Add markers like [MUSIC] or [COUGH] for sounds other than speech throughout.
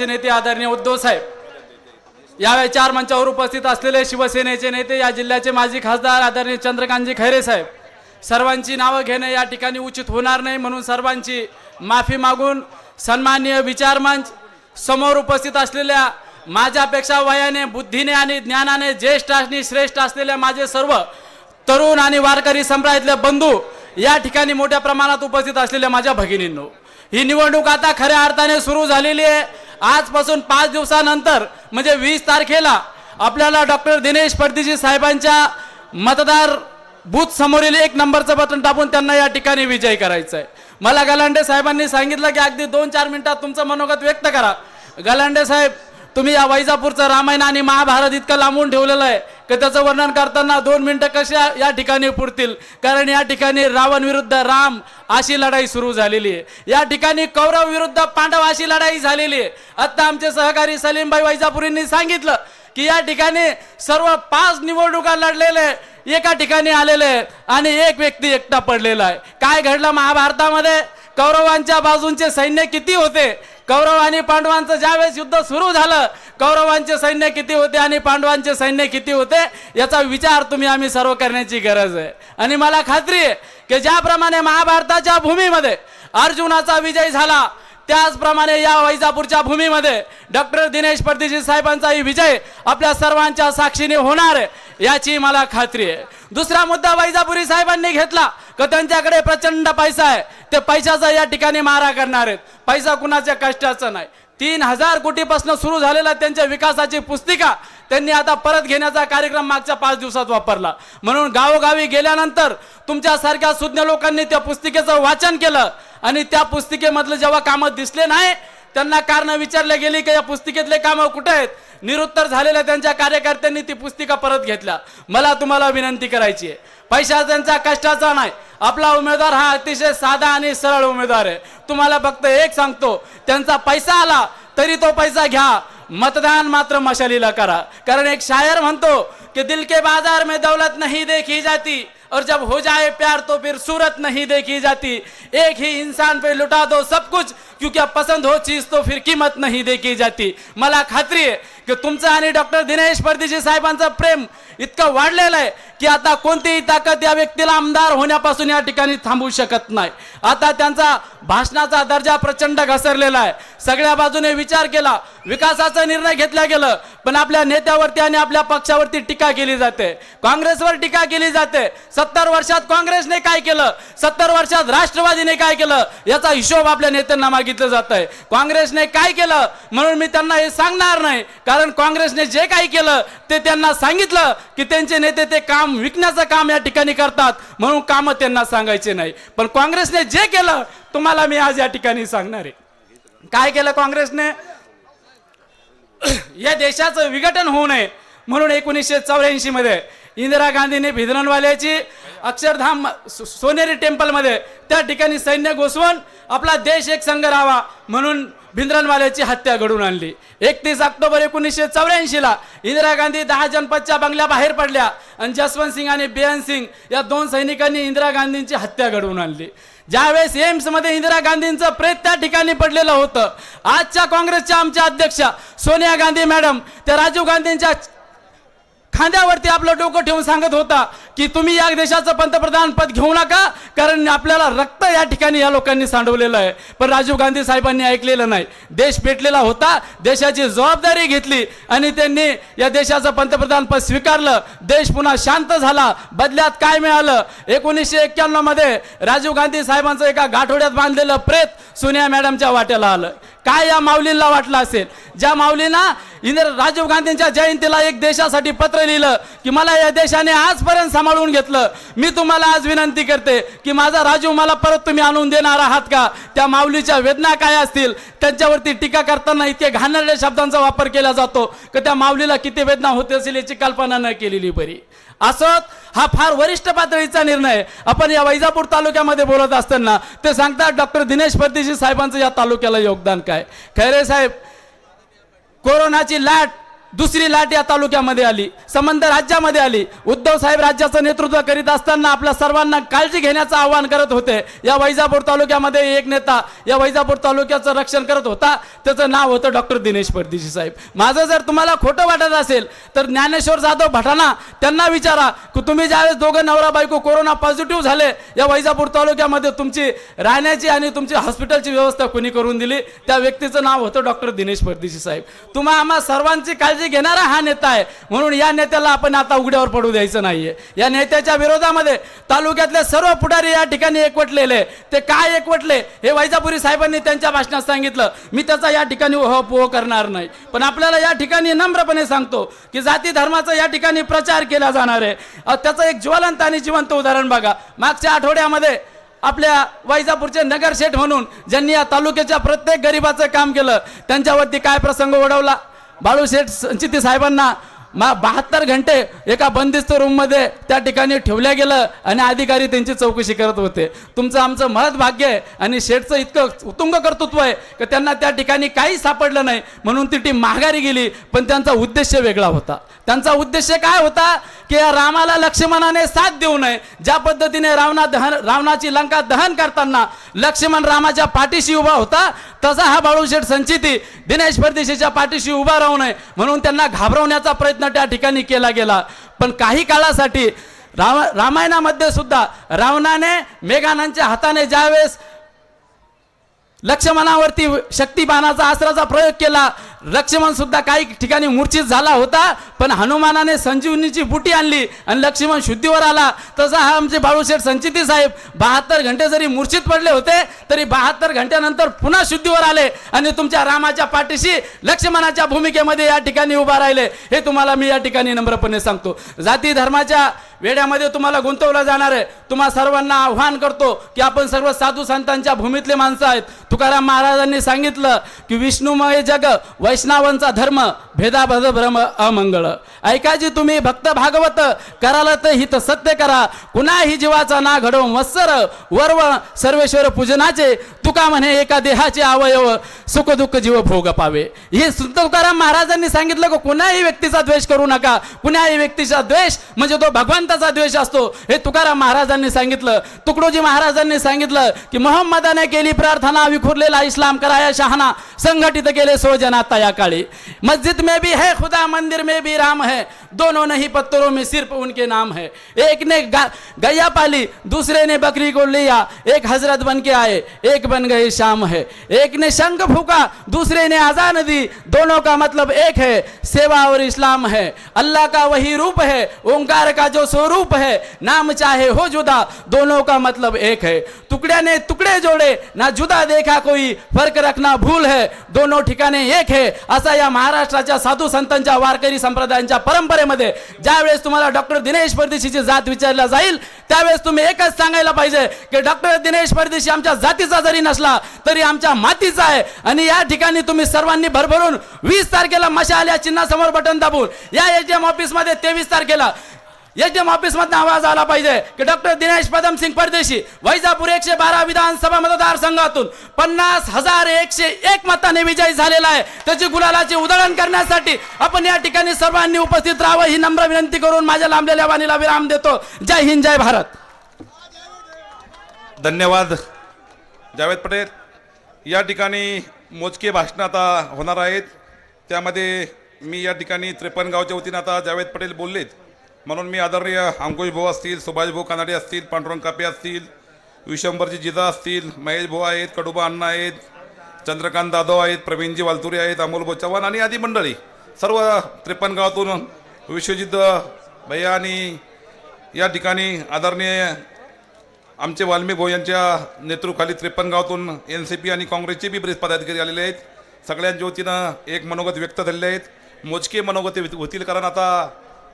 नेते आदरणीय उद्धव साहेब. यावेळी चार मंचावर उपस्थित असलेले शिवसेनेचे नेते या जिल्ह्याचे माजी खासदार आदरणीय चंद्रकांतजी खैरे साहेब. सर्वांची नावं घेणे या ठिकाणी उचित होणार नाही म्हणून सर्वांची माफी मागून सन्माननीय विचारमंच समोर उपस्थित असलेल्या माझ्यापेक्षा वयाने बुद्धीने आणि ज्ञानाने ज्येष्ठ आणि श्रेष्ठ असलेल्या माझे सर्व तरुण आणि वारकरी संप्रदायातले बंधू या ठिकाणी मोठ्या प्रमाणात उपस्थित असलेल्या माझ्या भगिनींनो. ही निवडणूक आता खऱ्या अर्थाने सुरू झालेली आहे. आजपासून पाच दिवसानंतर म्हणजे वीस तारखेला आपल्याला डॉक्टर दिनेश परदेशी साहेबांच्या मतदार बूथ समोरील एक नंबरचं बटन टाकून त्यांना या ठिकाणी विजय करायचा आहे मला गलांडे साहेबांनी सांगितलं की अगदी दोन चार मिनिटात तुमचं मनोगत व्यक्त करा. गलांडे साहेब तुम्ही या वैजापूरचं रामायण आणि महाभारत इतकं लांबून ठेवलेलं आहे. का त्याचं वर्णन करताना दोन मिनटं कशा या ठिकाणी पुरतील? कारण या ठिकाणी रावण विरुद्ध राम अशी लढाई सुरू झालेली आहे. या ठिकाणी कौरव विरुद्ध पांडव अशी लढाई झालेली आहे. आता आमचे सहकारी सलीमभाई वैजापुरींनी सांगितलं की या ठिकाणी सर्व पाच निवडणुका लढलेले एका ठिकाणी आलेले आणि एक व्यक्ती एकटा पडलेला आहे. काय घडलं महाभारतामध्ये? कौरवांच्या बाजूंचे सैन्य किती होते? कौरव आणि पांडवांचं ज्यावेळेस युद्ध सुरू झालं कौरवांचे सैन्य किती होते आणि पांडवांचे सैन्य किती होते याचा विचार तुम्ही आम्ही सर्व करण्याची गरज आहे. आणि मला खात्री आहे की ज्याप्रमाणे महाभारताच्या भूमीमध्ये अर्जुनाचा विजय झाला त्याचप्रमाणे या वैजापूरच्या भूमीमध्ये डॉक्टर दिनेश परदेशी साहेबांचाही विजय आपल्या सर्वांच्या साक्षीने होणार आहे याची मला खात्री आहे. दुसरा मुद्दा वैजापुरी साहेबांनी घेतला का त्यांच्याकडे प्रचंड पैसा आहे? ते पैशाचा या ठिकाणी मारा करणार आहेत. पैसा कुणाच्या कष्टाचा नाही. तीन हजार कोटीपासून सुरू झालेला त्यांच्या विकासाची पुस्तिका त्यांनी आता परत घेण्याचा कार्यक्रम मागच्या पाच दिवसात वापरला. म्हणून गावोगावी गेल्यानंतर तुमच्यासारख्या सुज्ञ लोकांनी त्या पुस्तिकेचं वाचन केलं आणि त्या पुस्तिकेमधलं जेव्हा कामं दिसले नाही त्यांना कारण विचारले गेली की या पुस्तिकेतले कामं कुठे आहेत? निरुत्तर झालेल्या त्यांच्या कार्यकर्त्यांनी ती पुस्तिका परत घेतल्या. मला तुम्हाला विनंती करायची आहे. पैसा त्यांचा कष्टाचा नाही. आपला उमेदवार हा अतिशय साधा आणि सरळ उमेदवार आहे. तुम्हाला फक्त एक सांगतो त्यांचा पैसा आला तरी तो पैसा घ्या. मतदान मात्र मशालीला करा. कारण एक शायर म्हणतो कि दिल के बाजार में दौलत नहीं देखी जाती और जब हो जाए प्यार तो फिर सूरत नहीं देखी जाती। एक ही इंसान पे लुटा दो सब कुछ क्योंकि अब पसंद हो चीज तो फिर किंमत नहीं देखी जाती। मला खात्री आहे की तुमचं आणि डॉक्टर दिनेश परदेशी साहेबांचं प्रेम इतकं वाढलेलं आहे की आता कोणतीही ताकद या व्यक्तीला आमदार होण्यापासून या ठिकाणी थांबवू शकत नाही. आता त्यांचा भाषणाचा दर्जा प्रचंड घसरलेला आहे. सगळ्या बाजूने विचार केला विकासाचा निर्णय घेतला गेलं पण आपल्या नेत्यावरती आणि आपल्या पक्षावरती टीका केली जाते. काँग्रेसवर टीका केली जाते. सत्तर वर्षात काँग्रेसने काय केलं? सत्तर वर्षात राष्ट्रवादीने काय केलं? याचा हिशोब आपल्या नेत्यांना मागितलं जात आहे काँग्रेसने काय केलं? म्हणून मी त्यांना हे सांगणार नाही. कारण काँग्रेसने जे काही केलं ते त्यांना सांगितलं की त्यांचे नेते ते काम विकण्याचं काम या ठिकाणी करतात. म्हणून कामं त्यांना सांगायचे नाही. पण काँग्रेसने जे केलं तुम्हाला मी आज या ठिकाणी सांगणार आहे. काय केलं काँग्रेसने? [CLEARS THROAT] या देशाचं विघटन होऊ नये. म्हणून एकोणीसशे चौऱ्याऐंशी मध्ये इंदिरा गांधीने भिदरणवाल्याची अक्षरधाम सो- सोनेरी टेम्पलमध्ये त्या ठिकाणी सैन्य घुसवून आपला देश एक संघ राहावा. म्हणून भिंद्रनवाल्याची हत्या घडून आणली. एकतीस ऑक्टोबर एकोणीसशे चौऱ्याऐंशीला इंदिरा गांधी दहा जनपदच्या बंगल्या बाहेर पडल्या आणि जसवंत सिंग आणि बेअन सिंग या दोन सैनिकांनी इंदिरा गांधींची हत्या घडवून आणली. ज्यावेळेस एम्समध्ये इंदिरा गांधींचं प्रेत त्या ठिकाणी पडलेलं होतं. आजच्या काँग्रेसच्या आमच्या अध्यक्षा सोनिया गांधी मॅडम त्या राजीव गांधींच्या खांद्यावरती आपलं डोकं ठेवून सांगत होता की तुम्ही या देशाचं पंतप्रधान पद घेऊ नका कारण आपल्याला रक्त या ठिकाणी या लोकांनी सांडवलेलं आहे. पण राजीव गांधी साहेबांनी ऐकलेलं नाही. देश पेटलेला होता देशाची जबाबदारी घेतली आणि त्यांनी या देशाचं पंतप्रधान पद स्वीकारलं. देश पुन्हा शांत झाला बदल्यात काय मिळालं? एकोणीसशे एक्क्याण्णवमध्ये राजीव गांधी साहेबांचं एका गाठोड्यात बांधलेलं प्रेत सोनिया मॅडमच्या वाट्याला आलं. काय या माऊलींना वाटलं असेल? ज्या माऊलींना इंदिरा राजीव गांधींच्या जयंतीला एक देशासाठी पत्र लिहिलं की मला या देशाने आजपर्यंत सांभाळून घेतलं. मी तुम्हाला आज विनंती करते की माझा राजीव मला परत तुम्ही आणून देणार आहात का? त्या माऊलीच्या वेदना काय असतील? त्यांच्यावरती टीका करताना इतके घाणेरड्या शब्दांचा वापर केला जातो. की त्या माऊलीला किती वेदना होते असेल याची कल्पना न केलेली बरी. असत हा फार वरिष्ठ पातळीचा निर्णय. आपण या वैजापूर तालुक्यामध्ये बोलत असताना ते सांगतात डॉक्टर दिनेश परदेशी साहेबांचं या तालुक्याला योगदान काय? खैरे साहेब कोरोनाची लाट दुसरी लाट या तालुक्यामध्ये आली संबंध राज्यामध्ये आली. उद्धव साहेब राज्याचं नेतृत्व करीत असताना आपल्या सर्वांना काळजी घेण्याचं आवाहन करत होते. या वैजापूर तालुक्यामध्ये एक नेता या वैजापूर तालुक्याचं रक्षण करत होता. त्याचं नाव होतं डॉक्टर दिनेश परदेशी साहेब. माझं जर तुम्हाला खोटं वाटत असेल तर ज्ञानेश्वर जाधव भटाना त्यांना विचारा. की तुम्ही ज्यावेळेस दोघं नवरा बायको कोरोना पॉझिटिव्ह झाले या वैजापूर तालुक्यामध्ये तुमची राहण्याची आणि तुमची हॉस्पिटलची व्यवस्था कोणी करून दिली? त्या व्यक्तीचं नाव होतं डॉक्टर दिनेश परदेशी साहेब. तुम्हा आम्हा सर्वांची काळजी घेणारा हा नेता आहे. म्हणून या नेत्याला आपण आता उघड्यावर पडू द्यायचं नाहीये. या नेत्याच्या विरोधामध्ये तालुक्यातले सर्व पुढारी या ठिकाणी एकवटलेले ते काय एकवटले? हे वैजापुरी साहेबांनी त्यांच्या भाषणात सांगितलं. मी त्याचा या ठिकाणी ओह करणार नाही. पण आपल्याला या ठिकाणी नम्रपणे सांगतो की जाती धर्माचा या ठिकाणी प्रचार केला जाणार आहे. त्याचं एक ज्वलंत आणि जिवंत उदाहरण बघा. मागच्या आठवड्यामध्ये आपल्या वैजापूरचे नगरशेठ म्हणून ज्यांनी या तालुक्याच्या प्रत्येक गरिबाचं काम केलं त्यांच्यावरती काय प्रसंग ओढवला? बाळूशेठ संचिती साहेबांना मा बहात्तर घंटे एका बंदिस्त रूममध्ये त्या ठिकाणी ठेवल्या गेलं आणि अधिकारी त्यांची चौकशी करत होते. तुमचं आमचं महत् भाग्य आहे आणि शेठचं इतकं उत्तुंग कर्तृत्व आहे की त्यांना त्या ठिकाणी काही सापडलं नाही. म्हणून ती टीम माघारी गेली पण त्यांचा उद्देश वेगळा होता. त्यांचा उद्देश काय होता की या रामाला लक्ष्मणाने साथ देऊ नये. ज्या पद्धतीने रावणा दहन रावणाची लंका दहन करताना लक्ष्मण रामाच्या पाठीशी उभा होता तसा हा बाळूशेठ संचिती दिनेश परदेशीच्या पाठीशी उभा राहू नये. म्हणून त्यांना घाबरवण्याचा प्रयत्न त्या ठिकाणी केला गेला. पण काही काळासाठी राम रामायणामध्ये सुद्धा रावणाने मेघानांच्या हाताने ज्यावेळेस लक्ष्मणावरती शक्तिबाणाचा आसराचा प्रयोग केला लक्ष्मण सुद्धा काही ठिकाणी मूर्छित झाला होता पण हनुमानाने संजीवनीची बुटी आणली आणि लक्ष्मण शुद्धीवर आला. तसा हा आमचे बाळूशेठ संचिती साहेब बहात्तर घंटे जरी मूर्छित पडले होते तरी बहात्तर घंट्यानंतर पुन्हा शुद्धीवर आले आणि तुमच्या रामाच्या पाठीशी लक्ष्मणाच्या भूमिकेमध्ये या ठिकाणी उभा राहिले. हे तुम्हाला मी या ठिकाणी नम्रपणे सांगतो. जाती धर्माच्या वेड्यामध्ये तुम्हाला गुंतवलं जाणार आहे. तुम्हा सर्वांना आव्हान करतो की आपण सर्व साधू संतांच्या भूमीतले माणसं आहेत. तुकाराम महाराजांनी सांगितलं की विष्णुमय जग वैष्णवांचा धर्म भेदाभद भ्रम अमंगळ. ऐकाजी तुम्ही भक्त भागवत कराल तर हित सत्य करा. कुणाही जीवाचा ना घडव मत्सर वर्व सर्वेश्वर पूजनाचे तुका म्हणे एका देहाचे अवयव सुख दुःख जीव भोग पावे. हे सुद्धा तुकाराम महाराजांनी सांगितलं की कुणाही व्यक्तीचा द्वेष करू नका. कुणाही व्यक्तीचा द्वेष म्हणजे तो भगवंताचा द्वेष असतो. हे तुकाराम महाराजांनी सांगितलं. तुकडोजी महाराजांनी सांगितलं की मोहम्मदाने केली प्रार्थना विखुरलेला इस्लाम कराया शहाणा संघटित केले सो जनाता या काळी मस्जिद में भी है, खुदा मंदिर में भी राम है। दोनों नहीं, पत्थरों में सिर्फ़ उनके नाम है। एक ने गैया पाली, दूसरे ने बकरी को लिया। एक हज़रत बन के आए, एक बन गए, शाम है। एक ने शंख फूका, दूसरे ने अजान दी। दोनों का मतलब एक है, सेवा और इस्लाम है। अल्लाह का वही रूप है, ओंकार का जो स्वरूप है, नाम चाहे हो जुदा, दोनों का मतलब एक है। टुकड़े ने टुकड़े जोड़े, ना जुदा देखा कोई, फ़र्क रखना भूल है। दोनों ठिकाने एक है असा या महाराष्ट्राच्या साधू संतांच्या वारकरी संप्रदायांच्या परंपरेमध्ये ज्यावेळेस तुम्हाला डॉक्टर दिनेश परदेशीची जात विचारला जाईल त्यावेळेस तुम्ही एकच सांगायला पाहिजे की डॉक्टर दिनेश परदेशी आमच्या जातीचा जरी नसला तरी आमच्या मातीचा आहे. आणि या ठिकाणी तुम्ही सर्वांनी भरभरून वीस तारखेला मशाल या चिन्हासमोर बटन दाबून या एटीएम ऑफिसमध्ये तेवीस तारखेला एटीएम ऑफिस मधून आवाज आला पाहिजे की डॉक्टर दिनेश पदम सिंग परदेशी वैजापूर एकशे बारा विधानसभा मतदारसंघातून पन्नास हजार एकशे एक मताने विजयी झालेला आहे. त्याची गुलालाची उधळण करण्यासाठी आपण या ठिकाणी सर्वांनी उपस्थित राहावं ही नम्र विनंती करून माझ्या लांबलेल्या वाणीला विराम देतो. जय हिंद जय भारत. धन्यवाद. जावेद पटेल या ठिकाणी मोजके भाषण आता होणार आहेत. त्यामध्ये मी या ठिकाणी त्रेपन्न गावच्या वतीनं आता जावेद पटेल बोललेत. म्हणून मी आदरणीय अंकुश भाऊ असतील सुभाष भाऊ कानाडे असतील पांडुरंग कापे असतील विशंभरजी जिजा असतील महेश भाऊ आहेत कडुबा अण्णा आहेत चंद्रकांत जाधव आहेत प्रवीणजी वालतुरे आहेत अमोल भाऊ चव्हाण आणि आदी मंडळी. सर्व त्रेपन्न गावातून विश्वजित भैया आणि या ठिकाणी आदरणीय आमचे वाल्मिक भाऊ यांच्या नेतृत्वाखाली त्रेपन्न गावातून एन सी पी आणि काँग्रेसचे बी बरेच पदाधिकारी आलेले आहेत. सगळ्यांच्या वतीनं एक मनोगत व्यक्त झालेले आहेत. मोजके मनोगत होतील कारण आता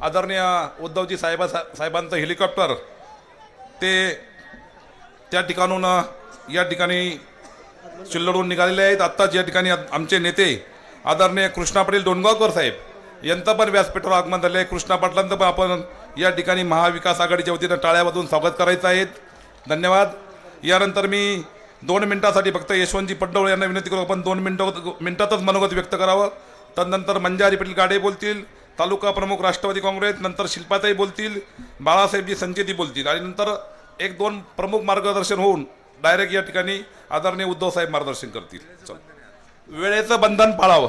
आदरणीय उद्धवजी साहेबा सा साहेबांचं हेलिकॉप्टर ते त्या ठिकाणून या ठिकाणी चिल्लडून निघालेले आहेत. आत्ताच या ठिकाणी आमचे नेते आदरणीय कृष्णा पाटील डोणगावकर साहेब यांचं पण व्यासपीठावर आगमन झालं आहे कृष्णा पाटलांचं पण आपण या ठिकाणी महाविकास आघाडीच्या वतीनं टाळ्यामधून स्वागत करायचं आहे. धन्यवाद. यानंतर मी दोन मिनिटासाठी फक्त यशवंतजी पड्डवळे यांना विनंती करू आपण दोन मिनटं मिनिटातच मनोगत व्यक्त करावं. तदनंतर मंजारी पाटील गाडे बोलतील. तालुका प्रमुख राष्ट्रवादी काँग्रेस नंतर शिल्पाताई बोलतील बाळासाहेबजी संचेती बोलतील आणि नंतर एक दोन प्रमुख मार्गदर्शन होऊन डायरेक्ट या ठिकाणी आदरणीय उद्धव साहेब मार्गदर्शन करतील. चल. वेळेचं बंधन पाळावं.